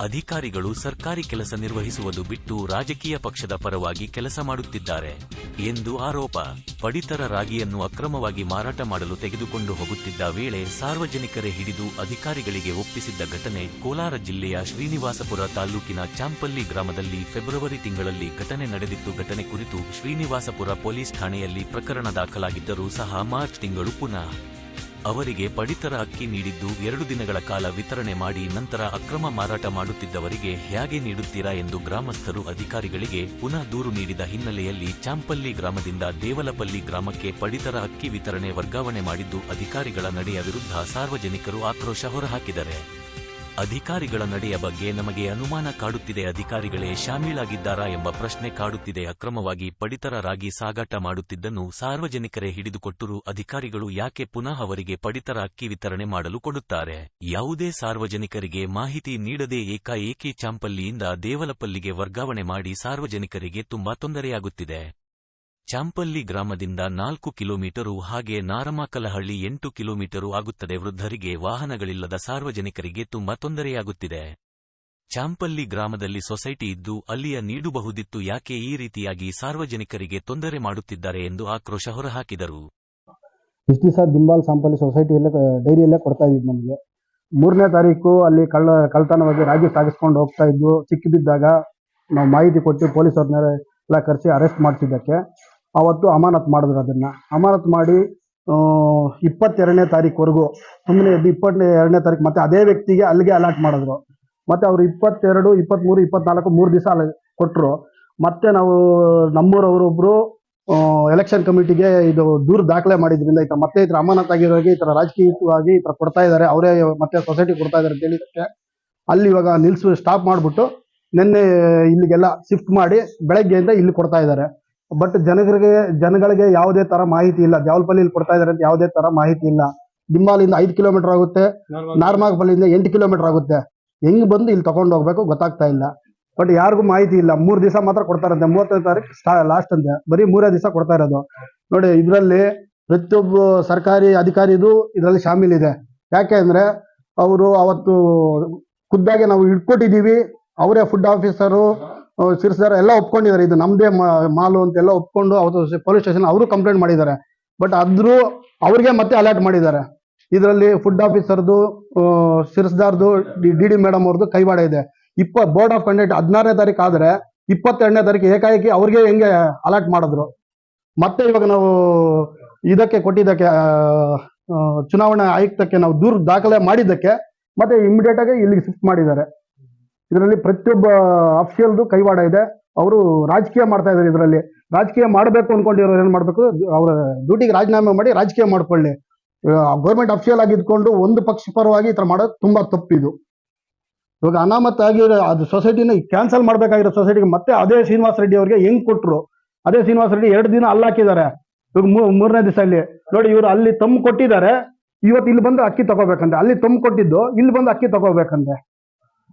ಅಧಿಕಾರಿಗಳು ಸರ್ಕಾರಿ ಕೆಲಸ ನಿರ್ವಹಿಸುವುದು ಬಿಟ್ಟು ರಾಜಕೀಯ ಪಕ್ಷದ ಪರವಾಗಿ ಕೆಲಸ ಮಾಡುತ್ತಿದ್ದಾರೆ ಎಂದು ಆರೋಪ. ಪಡಿತರ ರಾಗಿಯನ್ನು ಅಕ್ರಮವಾಗಿ ಮಾರಾಟ ಮಾಡಲು ತೆಗೆದುಕೊಂಡು ಹೋಗುತ್ತಿದ್ದ ವೇಳೆ ಸಾರ್ವಜನಿಕರೇ ಹಿಡಿದು ಅಧಿಕಾರಿಗಳಿಗೆ ಒಪ್ಪಿಸಿದ್ದ ಘಟನೆ ಕೋಲಾರ ಜಿಲ್ಲೆಯ ಶ್ರೀನಿವಾಸಪುರ ತಾಲೂಕಿನ ಚಾಂಪಲ್ಲಿ ಗ್ರಾಮದಲ್ಲಿ ಫೆಬ್ರವರಿ ತಿಂಗಳಲ್ಲಿ ಘಟನೆ ನಡೆದಿತ್ತು. ಘಟನೆ ಕುರಿತು ಶ್ರೀನಿವಾಸಪುರ ಪೊಲೀಸ್ ಠಾಣೆಯಲ್ಲಿ ಪ್ರಕರಣ ದಾಖಲಾಗಿದ್ದರೂ ಸಹ ಮಾರ್ಚ್ ತಿಂಗಳು ಪುನಃ ಅವರಿಗೆ ಪಡಿತರ ಅಕ್ಕಿ ನೀಡಿದ್ದು ಎರಡು ದಿನಗಳ ಕಾಲ ವಿತರಣೆ ಮಾಡಿ ನಂತರ ಅಕ್ರಮ ಮಾರಾಟ ಮಾಡುತ್ತಿದ್ದವರಿಗೆ ಹೇಗೆ ನೀಡುತ್ತೀರಾ ಎಂದು ಗ್ರಾಮಸ್ಥರು ಅಧಿಕಾರಿಗಳಿಗೆ ಪುನಃ ದೂರು ನೀಡಿದ ಹಿನ್ನೆಲೆಯಲ್ಲಿ ಚಾಂಪಲ್ಲಿ ಗ್ರಾಮದಿಂದ ದೇವಲಪಲ್ಲಿ ಗ್ರಾಮಕ್ಕೆ ಪಡಿತರ ಅಕ್ಕಿ ವಿತರಣೆ ವರ್ಗಾವಣೆ ಮಾಡಿದ್ದು ಅಧಿಕಾರಿಗಳ ನಡೆಯ ವಿರುದ್ಧ ಸಾರ್ವಜನಿಕರು ಆಕ್ರೋಶ ಹೊರಹಾಕಿದ್ದಾರೆ. ಅಧಿಕಾರಿಗಳ ನಡೆಯ ಬಗ್ಗೆ ನಮಗೆ ಅನುಮಾನ ಕಾಡುತ್ತಿದೆ. ಅಧಿಕಾರಿಗಳೇ ಶಾಮೀಲಾಗಿದ್ದಾರಾ ಎಂಬ ಪ್ರಶ್ನೆ ಕಾಡುತ್ತಿದೆ. ಅಕ್ರಮವಾಗಿ ಪಡಿತರರಾಗಿ ಸಾಗಾಟ ಮಾಡುತ್ತಿದ್ದನ್ನು ಸಾರ್ವಜನಿಕರೇ ಹಿಡಿದುಕೊಟ್ಟರೂ. ಅಧಿಕಾರಿಗಳು ಯಾಕೆ ಪುನಃ ಅವರಿಗೆ ಪಡಿತರ ಅಕ್ಕಿ ವಿತರಣೆ ಮಾಡಲು ಕೊಡುತ್ತಾರೆ? ಯಾವುದೇ ಸಾರ್ವಜನಿಕರಿಗೆ ಮಾಹಿತಿ ನೀಡದೆ ಏಕಾಏಕಿ ಚಾಂಪಲ್ಲಿಯಿಂದ ದೇವಲಪಲ್ಲಿಗೆ ವರ್ಗಾವಣೆ ಮಾಡಿ ಸಾರ್ವಜನಿಕರಿಗೆ ತುಂಬಾ ತೊಂದರೆಯಾಗುತ್ತಿದೆ. ಚಾಂಪಲ್ಲಿ ಗ್ರಾಮದಿಂದ ನಾಲ್ಕು ಕಿಲೋಮೀಟರು ಹಾಗೆ ನಾರಮಾಕಲಹಳ್ಳಿ ಎಂಟು ಕಿಲೋಮೀಟರು ಆಗುತ್ತದೆ. ವೃದ್ಧರಿಗೆ ವಾಹನಗಳಿಲ್ಲದ ಸಾರ್ವಜನಿಕರಿಗೆ ತುಂಬಾ ತೊಂದರೆಯಾಗುತ್ತಿದೆ. ಚಾಂಪಲ್ಲಿ ಗ್ರಾಮದಲ್ಲಿ ಸೊಸೈಟಿ ಇದ್ದು ಅಲ್ಲಿಯ ನೀಡಬಹುದಿತ್ತು. ಯಾಕೆ ಈ ರೀತಿಯಾಗಿ ಸಾರ್ವಜನಿಕರಿಗೆ ತೊಂದರೆ ಮಾಡುತ್ತಿದ್ದಾರೆ ಎಂದು ಆಕ್ರೋಶ ಹೊರಹಾಕಿದರು. ಇಷ್ಟು ದಿವಸ ದಿಂಬಾಲ್ ಸಾಂಪಲ್ಲಿ ಸೊಸೈಟಿಯಲ್ಲೇ ಡೈರಿಯಲ್ಲೇ ಕೊಡ್ತಾ ಇದ್ವಿ ನಮಗೆ. ಮೂರನೇ ತಾರೀಕು ಅಲ್ಲಿ ಕಳ್ಳ ಕಳ್ಳತನವಾಗಿ ರಾಗಿ ಸಾಗಿಸ್ಕೊಂಡು ಹೋಗ್ತಾ ಇದ್ವು ಸಿಕ್ಕಿಬಿದ್ದಾಗ ನಾವು ಮಾಹಿತಿ ಕೊಟ್ಟು ಪೊಲೀಸರನ್ನ ಎಲ್ಲ ಕರೆಸಿ ಅರೆಸ್ಟ್ ಮಾಡಿಸಿದ್ದಕ್ಕೆ. ಅವತ್ತು ಅಮಾನತ್ ಮಾಡಿದ್ರು ಅದನ್ನ. ಅಮಾನತ್ ಮಾಡಿ ಇಪ್ಪತ್ತೆರಡನೇ ತಾರೀಕುವರೆಗೂ ಸುಮ್ಮನೆ ಎದ್ದು ಇಪ್ಪತ್ತನೇ ಎರಡನೇ ತಾರೀಕು ಮತ್ತೆ ಅದೇ ವ್ಯಕ್ತಿಗೆ ಅಲ್ಲಿಗೆ ಅಲಾಟ್ ಮಾಡಿದ್ರು. ಮತ್ತೆ ಅವರು ಇಪ್ಪತ್ತೆರಡು ಇಪ್ಪತ್ತ್ಮೂರು ಇಪ್ಪತ್ನಾಲ್ಕು ಮೂರು ದಿವಸ ಅಲ್ಲಿ ಕೊಟ್ಟರು ಮತ್ತೆ ನಾವು ನಮ್ಮೂರವರೊಬ್ಬರು ಎಲೆಕ್ಷನ್ ಕಮಿಟಿಗೆ ಇದು ದೂರು ದಾಖಲೆ ಮಾಡಿದ್ರಿಂದ ಈ ಮತ್ತೆ ಈ ಥರ ಅಮಾನತ್ ಆಗಿರೋರಿಗೆ ಈ ಥರ ರಾಜಕೀಯವಾಗಿ ಈ ಥರ ಕೊಡ್ತಾ ಇದ್ದಾರೆ. ಅವರೇ ಮತ್ತೆ ಸೊಸೈಟಿ ಕೊಡ್ತಾ ಇದ್ದಾರೆ ಅಂತ ಹೇಳಿದಕ್ಕೆ ಅಲ್ಲಿ ಇವಾಗ ನಿಲ್ಸು ಸ್ಟಾಪ್ ಮಾಡಿಬಿಟ್ಟು ನಿನ್ನೆ ಇಲ್ಲಿಗೆಲ್ಲ ಶಿಫ್ಟ್ ಮಾಡಿ ಬೆಳಗ್ಗೆಯಿಂದ ಇಲ್ಲಿ ಕೊಡ್ತಾ ಇದ್ದಾರೆ. ಬಟ್ ಜನಗಳಿಗೆ ಜನಗಳಿಗೆ ಯಾವುದೇ ತರ ಮಾಹಿತಿ ಇಲ್ಲ. ದೇವಲ್ಪಲ್ಲಿಲಿ ಕೊಡ್ತಾ ಇದ್ದಾರೆ ಅಂತ ಯಾವುದೇ ತರ ಮಾಹಿತಿ ಇಲ್ಲ. ಡಿಂಬಾಲಿಂದ ಐದು ಕಿಲೋಮೀಟರ್ ಆಗುತ್ತೆ. ನಾರ್ಮಾಗಪಲ್ಲಿಂದ ಎಂಟು ಕಿಲೋಮೀಟರ್ ಆಗುತ್ತೆ. ಹೆಂಗ್ ಬಂದು ಇಲ್ಲಿ ತಗೊಂಡು ಹೋಗ್ಬೇಕು ಗೊತ್ತಾಗ್ತಾ ಇಲ್ಲ. ಬಟ್ ಯಾರಿಗೂ ಮಾಹಿತಿ ಇಲ್ಲ. ಮೂರು ದಿವಸ ಮಾತ್ರ ಕೊಡ್ತಾರಂತೆ ಮೂವತ್ತನೇ ತಾರೀಕು ಲಾಸ್ಟ್ ಅಂತೆ. ಬರೀ ಮೂರೇ ದಿವಸ ಕೊಡ್ತಾ ಇರೋದು. ನೋಡಿ ಇದರಲ್ಲಿ ಪ್ರತಿಯೊಬ್ಬ ಸರ್ಕಾರಿ ಅಧಿಕಾರಿದು ಇದರಲ್ಲಿ ಇದೆ ಯಾಕೆ ಅಂದ್ರೆ ಅವರು ಅವತ್ತು ಖುದ್ದಾಗಿ ನಾವು ಇಟ್ಕೊಟ್ಟಿದೀವಿ ಅವರೇ ಫುಡ್ ಆಫೀಸರು ಸಿರ್ಸ್ದಾರ ಎಲ್ಲ ಒಪ್ಕೊಂಡಿದ್ದಾರೆ. ಇದು ನಮ್ದೇ ಮಾಲು ಅಂತೆಲ್ಲ ಒಪ್ಕೊಂಡು ಅವತ್ತು ಪೊಲೀಸ್ ಸ್ಟೇಷನ್ ಅವರು ಕಂಪ್ಲೇಂಟ್ ಮಾಡಿದ್ದಾರೆ. ಬಟ್ ಆದ್ರೂ ಅವ್ರಿಗೆ ಮತ್ತೆ ಅಲರ್ಟ್ ಮಾಡಿದ್ದಾರೆ. ಇದರಲ್ಲಿ ಫುಡ್ ಆಫೀಸರ್ದು ಶಿರ್ಸ್ದಾರ್ದು ಡಿ ಡಿ ಮೇಡಮ್ ಅವ್ರದ್ದು ಕೈವಾಡ ಇದೆ. ಇಪ್ಪ, ಬೋರ್ಡ್ ಆಫ್ ಕಂಡಕ್ಟ್ ಹದಿನಾರನೇ ತಾರೀಕು ಆದ್ರೆ ಇಪ್ಪತ್ತೆರಡನೇ ತಾರೀಕು ಏಕಾಏಕಿ ಅವ್ರಿಗೆ ಹೆಂಗೆ ಅಲರ್ಟ್ ಮಾಡಿದ್ರು? ಮತ್ತೆ ಇವಾಗ ನಾವು ಇದಕ್ಕೆ ಕೊಟ್ಟಿದ್ದಕ್ಕೆ ಚುನಾವಣಾ ಆಯುಕ್ತಕ್ಕೆ ನಾವು ದೂರು ದಾಖಲೆ ಮಾಡಿದ್ದಕ್ಕೆ ಮತ್ತೆ ಇಮಿಡಿಯೇಟ್ ಆಗಿ ಇಲ್ಲಿಗೆ ಶಿಫ್ಟ್ ಮಾಡಿದ್ದಾರೆ. ಇದರಲ್ಲಿ ಪ್ರತಿಯೊಬ್ಬ ಅಫಿಷಿಯಲ್ದು ಕೈವಾಡ ಇದೆ. ಅವರು ರಾಜಕೀಯ ಮಾಡ್ತಾ ಇದ್ದಾರೆ ಇದರಲ್ಲಿ. ರಾಜಕೀಯ ಮಾಡಬೇಕು ಅನ್ಕೊಂಡಿರೋರು ಏನ್ ಮಾಡ್ಬೇಕು? ಅವರ ಡ್ಯೂಟಿಗೆ ರಾಜೀನಾಮೆ ಮಾಡಿ ರಾಜಕೀಯ ಮಾಡ್ಕೊಳ್ಳಿ. ಗೌರ್ಮೆಂಟ್ ಅಫಿಷಿಯಲ್ ಆಗಿ ಇದ್ಕೊಂಡು ಒಂದು ಪಕ್ಷ ಪರವಾಗಿ ಈ ತರ ಮಾಡೋದು ತುಂಬಾ ತಪ್ಪಿದು. ಇವಾಗ ಅನಾಮತ್ ಆಗಿ ಅದು ಸೊಸೈಟಿನ ಕ್ಯಾನ್ಸಲ್ ಮಾಡ್ಬೇಕಾಗಿರೋ ಸೊಸೈಟಿಗೆ ಮತ್ತೆ ಅದೇ ಶ್ರೀನಿವಾಸ ರೆಡ್ಡಿ ಅವರಿಗೆ ಹೆಂಗ್ ಕೊಟ್ರು? ಅದೇ ಶ್ರೀನಿವಾಸ ರೆಡ್ಡಿ ಎರಡು ದಿನ ಅಲ್ಲಾಕಿದ್ದಾರೆ ಇವಾಗ ಮೂರನೇ ದಿವಸ ಅಲ್ಲಿ. ನೋಡಿ ಇವರು ಅಲ್ಲಿ ತಮ್ಮ ಕೊಟ್ಟಿದ್ದಾರೆ. ಇವತ್ತು ಇಲ್ಲಿ ಬಂದು ಅಕ್ಕಿ ತಗೋಬೇಕಂತೆ. ಅಲ್ಲಿ ತಮ್ಮ ಕೊಟ್ಟಿದ್ದು, ಇಲ್ಲಿ ಬಂದು ಅಕ್ಕಿ ತಗೋಬೇಕಂತೆ.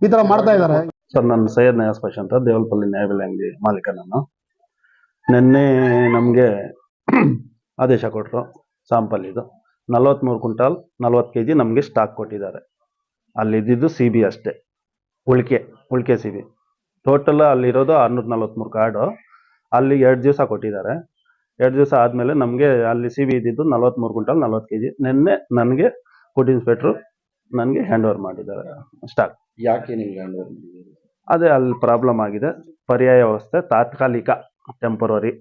ಈ ತರ ಮಾಡ್ತಾ ಇದ್ದಾರೆ. ಸರ್ ನನ್ನ ಸೈಯದ್ ನಯಾಸ್ ಪಾಷ ಅಂತ, ದೇವಲ್ಪಲ್ಲಿ ನ್ಯಾಯಬೆಲೆ ಅಂಗಡಿ ಮಾಲೀಕ ನಾನು ನಿನ್ನೆ ನಮಗೆ ಆದೇಶ ಕೊಟ್ಟರು ಇದು. ನಲವತ್ತ್ಮೂರು ಕ್ವಿಂಟಾಲ್ ನಲ್ವತ್ತು ಕೆ ಜಿ ನಮಗೆ ಸ್ಟಾಕ್ ಕೊಟ್ಟಿದ್ದಾರೆ. ಅಲ್ಲಿ ಇದ್ದಿದ್ದು ಸಿ ಬಿ ಅಷ್ಟೇ. ಉಳಿಕೆ ಉಳಿಕೆ ಸಿ ಬಿ ಟೋಟಲ್ ಅಲ್ಲಿರೋದು ಆರ್ನೂರ ನಲ್ವತ್ಮೂರು ಕಾರ್ಡು ಅಲ್ಲಿ ಎರಡು ದಿವಸ ಕೊಟ್ಟಿದ್ದಾರೆ. ಎರಡು ದಿವಸ ಆದಮೇಲೆ ನಮಗೆ ಅಲ್ಲಿ ಸಿ ಬಿ ಇದ್ದಿದ್ದು ನಲ್ವತ್ತ್ಮೂರು ಕ್ವಿಂಟಾಲ್ ನಲ್ವತ್ತು ಕೆ ಜಿ ನಿನ್ನೆ ನನಗೆ ಫುಡ್ ಇನ್ಸ್ಪೆಕ್ಟ್ರು ನನಗೆ ಹ್ಯಾಂಡ್ ಓವರ್ ಮಾಡಿದ್ದಾರೆ. ಸ್ಟಾಕ್ ಯಾಕೆ ನಿಮ್ಗೆ ಹ್ಯಾಂಡ್ ಓವರ್ ಮಾಡಿದ್ದೀರಿ? ಅದೇ ಅಲ್ಲಿ ಪ್ರಾಬ್ಲಮ್ ಆಗಿದೆ. ಪರ್ಯಾಯ ವ್ಯವಸ್ಥೆ ತಾತ್ಕಾಲಿಕ ಟೆಂಪರರಿ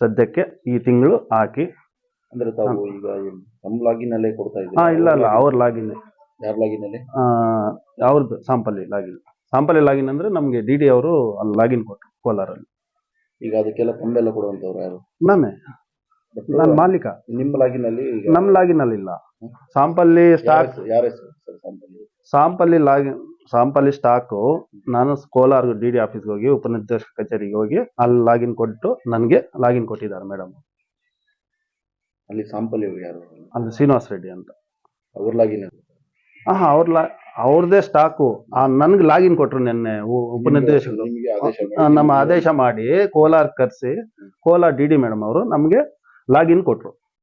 ಸದ್ಯಕ್ಕೆ ಈ ತಿಂಗಳು ಹಾಕಿ. ಅಂದ್ರೆ ತಾವು ಈಗ ನಮ್ಮ ಲಾಗಿನ್ ಅಲ್ಲೇ ಕೊಡ್ತಾ ಇದ್ದೀರಿ? ಹಾ ಇಲ್ಲ ಇಲ್ಲ ಅವ್ರ ಲಾಗಿನ್. ಯಾರ ಲಾಗಿನ್ ಅಲ್ಲಿ ಅವ್ರದ್ದು ಸಾಂಪಲ್ಲಿ ಲಾಗಿನ್. ಸಾಂಪಲ್ಲಿ ಲಾಗಿನ್ ಅಂದ್ರೆ ನಮಗೆ ಡಿ ಡಿ ಅವರು ಅಲ್ಲಿ ಲಾಗಿನ್ ಕೊಟ್ಟರು ಕೋಲಾರಲ್ಲಿ. ಈಗ ಅದಕ್ಕೆಲ್ಲ ತಂಬೆಲ್ಲ ಕೊಡುವಂಥವ್ರು ಯಾರು? ನಾನೇ. But ನಾನು ಮಾಲೀಕ. ನಿಮ್ಮ ಲಾಗಿನ್ ಅಲ್ಲಿ ಈಗ ನಮ್ಮ ಲಾಗಿನ್ ಅಲ್ಲಿ ಇಲ್ಲ ಸಾಂಪಲ್ಲಿ ಸ್ಟಾಕ್ ಯಾರ ಹೆಸರು? ಸರ್ ಸಾಂಪಲ್ಲಿ ಲಾಗಿನ್ ಸಾಂಪಲ್ಲಿ ಸ್ಟಾಕು ನಾನು ಕೋಲಾರ್ ಡಿ ಡಿ ಆಫೀಸ್ಗೆ ಹೋಗಿ ಉಪನಿರ್ದೇಶಕ ಕಚೇರಿಗೆ ಹೋಗಿ ಅಲ್ಲಿ ಲಾಗಿನ್ ಕೊಟ್ಟು ನನಗೆ ಲಾಗಿನ್ ಕೊಟ್ಟಿದ್ದಾರೆ ಮೇಡಮ್. ಅಲ್ಲಿ ಸಾಂಪಲ್ ಯಾರು? ಅಲ್ಲಿ ಶ್ರೀನಿವಾಸ್ ರೆಡ್ಡಿ ಅಂತ. ಅವ್ರ ಲಾಗಿನ್ ಹಾ ಅವ್ರ ಲಾ ಅವ್ರದೇ ಸ್ಟಾಕು. ನನ್ಗೆ ಲಾಗಿನ್ ಕೊಟ್ರು ನಿನ್ನೆ ಆದೇಶ ನಮ್ಮ ಆದೇಶ ಮಾಡಿ ಕೋಲಾರ್ ಕರೆಸಿ ಕೋಲಾರ್ ಡಿ ಡಿ ಮೇಡಮ್ ಅವರು ನಮಗೆ ಲಾಗಿನ್ ಕೊಟ್ರು.